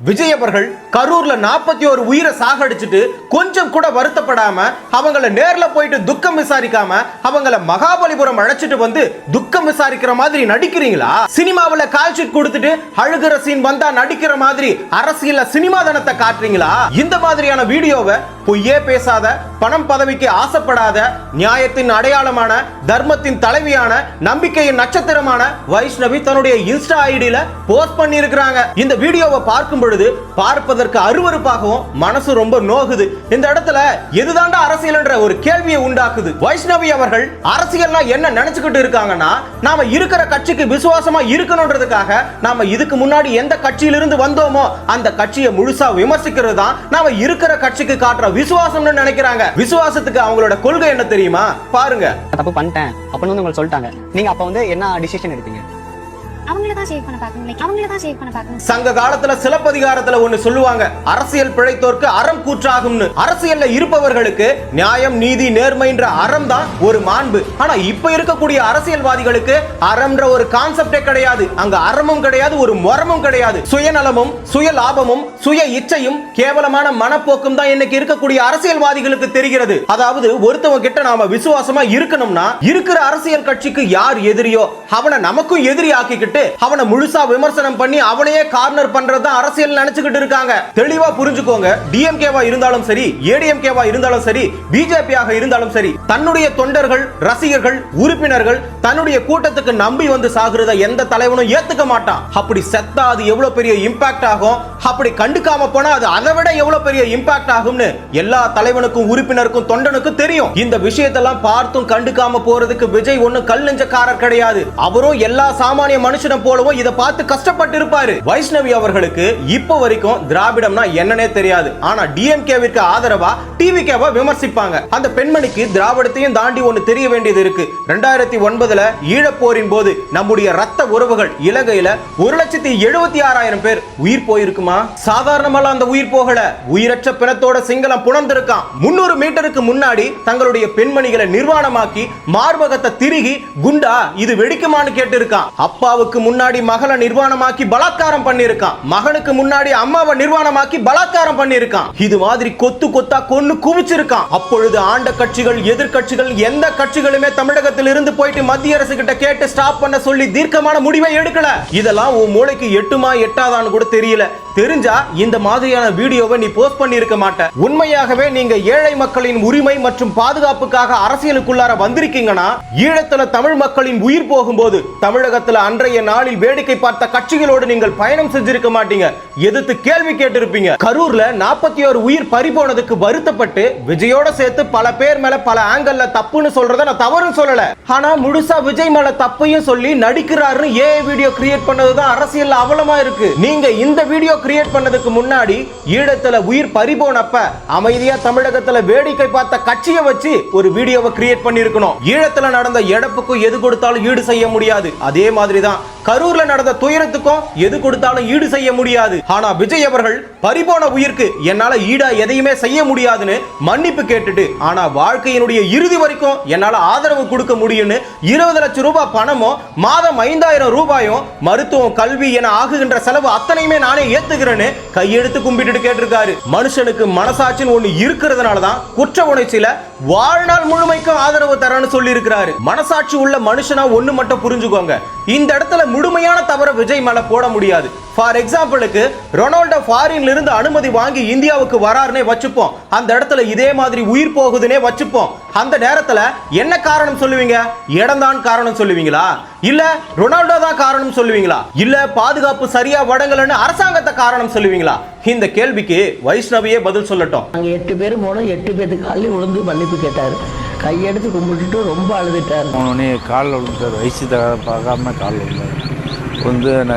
விஜய் அவர்கள் கரூர்ல நாற்பத்தி ஒரு உயிரை சாகடிச்சுட்டு கொஞ்சம் கூட வருத்தப்படாம அவங்கள நேர்ல போயிட்டு துக்கம் விசாரிக்காம அவங்கள மகாபலிபுரம் அழைச்சிட்டு வந்து துக்கம் விசாரிக்கிற மாதிரி நடிக்கிறீங்களா? சினிமாவில் கால்ஷீட் கொடுத்துட்டு அழுகிற சீன் வந்தா நடிக்கிற மாதிரி அரசியல சினிமா தனத்தை காட்டுறீங்களா? இந்த மாதிரியான வீடியோவை பொய்யே பேசாத பணம் பதவிக்கு ஆசைப்படாத நியாயத்தின் அடையாளமான தர்மத்தின் தலைவியான நம்பிக்கையின் நட்சத்திரமான வைஷ்ணவி தன்னுடைய இன்ஸ்டா ஐடியில போஸ்ட் பண்ணி இருக்கிறாங்க இந்த வீடியோவை பார்க்கும்போது பொழுது பார்ப்பதற்கு அருவருப்பாகவும் மனசு ரொம்ப நோகுது. இந்த இடத்துல எதுதாண்டா அரசியல் என்ற ஒரு கேள்வியை உண்டாக்குது. வைஷ்ணவி அவர்கள் அரசியல்னா என்ன நினைச்சுக்கிட்டு இருக்காங்கன்னா நாம இருக்கிற கட்சிக்கு விசுவாசமா இருக்கணும்ன்றதுக்காக நாம இதுக்கு முன்னாடி எந்த கட்சியிலிருந்து வந்தோமோ அந்த கட்சியை முழுசா விமர்சிக்கிறது தான் நாம இருக்கிற கட்சிக்கு காட்டுற விசுவாசம்னு நினைக்கிறாங்க. விசுவாசத்துக்கு அவங்களோட கொள்கை என்ன தெரியுமா? பாருங்க. தப்பு பண்ணிட்டேன். அப்படின்னு வந்து உங்களுக்கு சொல்லிட்டாங்க. நீங்க அப்ப வந்து என்ன டிசிஷன் எடுத்தீங்க? அவங்கள தான் சேவ் பண்ண லைக் அவங்கள தான் சேவ் பண்ண சங்க காலத்துல சிலப்பதிகாரத்துல ஒண்ணு சொல்லுவாங்க அரசியல் பிழைத்தோர்க்கு அறம் கூற்றாகும்னு. அரசியல்ல இருப்பவர்களுக்கு நியாயம் நீதி நேர்மைன்ற அறம் தான் ஒரு மாண்பு. ஆனா இப்ப இருக்கக்கூடிய அரசியல்வாதிகளுக்கு அறம்ன்ற ஒரு கான்செப்டே கிடையாது. அங்க அறமும் கிடையாது ஒரு மொரமும் கிடையாது. சுயநலமும் சுய லாபமும் சுய இச்சையும் கேவலமான மனப்போக்கும் தான் இன்னைக்கு இருக்கக்கூடிய அரசியல்வாதிகளுக்கு தெரிகிறது. அதாவது ஒருத்தவங்க கிட்ட நாம விசுவாசமா இருக்கணும்னா இருக்கிற அரசியல் கட்சிக்கு யார் எதிரியோ அவனை நமக்கும் எதிரி ஆக்கிக்கிட்டு அவனை முழுசா விமர்சனம் பண்ணி அவனையே கார்னர் பண்றது அரசியல் நினைச்சுக்கிட்டு இருக்காங்க. தெளிவா புரிஞ்சுக்கோங்க. டிஎம்கேவா இருந்தாலும் சரி ஏடிஎம்கேவா இருந்தாலும் சரி பிஜேபியாக இருந்தாலும் சரி தன்னுடைய தொண்டர்கள் ரசிகர்கள் உறுப்பினர்கள் தன்னுடைய கூட்டத்துக்கு நம்பி வந்து சாகுறத எந்த தலைவனும் ஏத்துக்க மாட்டான். அப்படி செத்தா அது எவ்வளவு பெரிய இம்பாக்ட் ஆகும்? அப்படி கண்டுக்காம போனா அது அதை விட எவ்வளவு பெரிய இம்பாக்ட் ஆகும்னு எல்லா தலைவனுக்கும் உறுப்பினருக்கும் தொண்டனுக்கும் தெரியும். இந்த விஷயத்தெல்லாம் பார்த்தும் கண்டுக்காம போறதுக்கு விஜய் ஒன்னும் கல் நெஞ்சக்காரர் கிடையாது. அவரும் எல்லா சாமானிய மனுஷன் போலவும் இதை பார்த்து கஷ்டப்பட்டு இருப்பாரு. வைஷ்ணவி அவர்களுக்கு இப்போ வரைக்கும் திராவிடம்னா என்னன்னே தெரியாது. ஆனா டிஎம்கேவிற்கு ஆதரவா டிவிகேவா விமர்சிப்பாங்க. அந்த பெண்மணிக்கு திராவிடத்தையும் தாண்டி ஒன்னு தெரிய வேண்டியது இருக்கு. ரெண்டாயிரத்தி ஒன்பதுல ஈழப்போரின் போது நம்முடைய ரத்த உறவுகள் இலங்கையில ஒரு லட்சத்தி எழுபத்தி ஆறாயிரம் பேர் உயிர் போயிருக்குமா? சாதாரணமெல்லாம் அந்த உயிர் போகல. உயிரற்ற பிணத்தோட சிங்களம் புணர்ந்திருக்கான். முன்னூறு மீட்டருக்கு முன்னாடி தங்களுடைய பெண்மணிகளை நிர்வாணமாக்கி மார்பகத்தை திருகி குண்டா இது வெடிக்குமான்னு கேட்டிருக்கான். அப்பாவுக்கு முன்னாடி மகளை நிர்வாணமாக்கி பலாத்காரம் பண்ணிருக்கான் மகனுக்கு முன்னாடி அம்மாவை நிர்வாணமாக்கி பலாத்காரம் பண்ணிருக்கான் இது மாதிரி கொத்து கொத்தா கொன்னு குவிச்சிருக்கான். அப்பொழுது ஆண்ட கட்சிகள் எதிர்கட்சிகள் எந்த கட்சிகளுமே தமிழகத்தில் இருந்து போயிட்டு மத்திய அரசு கிட்ட கேட்டு ஸ்டாப் பண்ண சொல்லி தீர்க்கமான முடிவை எடுக்கல. இதெல்லாம் உன் மூளைக்கு எட்டுமா எட்டாதான்னு கூட தெரியல. தெரிஞ்சா இந்த மாதிரியான வீடியோவை நீ போஸ்ட் பண்ணியிருக்க மாட்டேன் உண்மையாகவே நீங்க ஏழை மக்களின் உரிமை மற்றும் பாதுகாப்புக்காக அரசியலுக்குள்ளார வந்திருக்கீங்கன்னா ஈழத்துல தமிழ் மக்களின் உயிர் போகும்போது தமிழகத்துல அன்றைய நாளில் வேடிக்கை பார்த்த கட்சிகளோடு நீங்கள் பயணம் செஞ்சிருக்க மாட்டீங்க. எதிர்த்து கேள்வி கேட்டிருப்பீங்க. கரூர்ல நாற்பத்தி ஒரு உயிர் பறி போனதுக்கு வருத்தப்பட்டு விஜயோட சேர்த்து பல பேர் மேல பல ஆங்கல்ல தப்புன்னு சொல்றத நான் தவறுன்னு சொல்லல. ஆனா முழுசா விஜய் மேல தப்பையும் சொல்லி நடிக்கிறாருன்னு ஏ வீடியோ கிரியேட் பண்ணதுதான் அரசியல் அவலமா இருக்கு. நீங்க இந்த வீடியோ கிரியேட் பண்ணதுக்கு முன்னாடி ஈழத்துல உயிர் பறிபோனப்ப அமைதியா தமிழகத்துல வேடிக்கை பார்த்த கட்சியை வச்சு ஒரு வீடியோவை கிரியேட் பண்ணிருக்கணும் ஈழத்துல நடந்த இழப்புக்கும் எது கொடுத்தாலும் ஈடு செய்ய முடியாது. அதே மாதிரி தான் கரூர்ல நடந்த துயரத்துக்கும் எது கொடுத்தாலும் ஈடு செய்ய முடியாது. ஆனா விஜய் அவர்கள் பறிபோன உயிர்க்கு என்னால ஈடா எதையுமே செய்ய முடியாதுன்னு மன்னிப்பு கேட்டுட்டு ஆனா வாழ்க்கையினுடைய இறுதி வரைக்கும் என்னால ஆதரவு கொடுக்க முடியும்னு இருபது லட்சம் ரூபாய் பணமும் மாதம் ஐந்தாயிரம் ரூபாயும் மருத்துவம் கல்வி என ஆகுகின்ற செலவு அத்தனையுமே நானே ஏத்துக்கிறேன்னு கையெடுத்து கும்பிட்டுட்டு கேட்டிருக்காரு. மனுஷனுக்கு மனசாட்சின்னு ஒண்ணு இருக்கிறதுனால தான் குற்ற உணர்ச்சியில வாழ்நாள் முழுமைக்கும் ஆதரவு தரேன்னு சொல்லி இருக்கிறாரு மனசாட்சி உள்ள மனுஷனா ஒண்ணு மட்டும் புரிஞ்சுக்கோங்க. இந்த இடத்துல முழுமையான தவற விஜய் மேல போட முடியாது. ஃபார் எக்ஸாம்பிளுக்கு ரொனால்டோ ஃபாரின்ல இருந்து அனுமதி வாங்கி இந்தியாவுக்கு வராருனே வச்சுப்போம். அந்த இடத்துல இதே மாதிரி உயிர் போகுதுன்னே வச்சுப்போம். அந்த நேரத்துல என்ன காரணம் சொல்லுவீங்க? இடம் தான் காரணம் சொல்லுவீங்களா? இல்ல ரொனால்டோ தான் காரணம் சொல்லுவீங்களா? இல்ல பாதுகாப்பு சரியா வடங்கலன்னு அரசாங்கத்தை காரணம் சொல்லுவீங்களா? இந்த கேள்விக்கு வைஷ்ணவியே பதில் சொல்லட்டும். நாங்கள் எட்டு பேர் மூலம் எட்டு பேருக்கு காலையில் விழுந்து மன்னிப்பு கேட்டார். கையெடுத்து கும்பிட்டுட்டு ரொம்ப அழுதுட்டார் உடனே காலில் விழுந்துட்டார். வயசு தக பார்க்காம காலில் விழுந்தார். வந்து நான்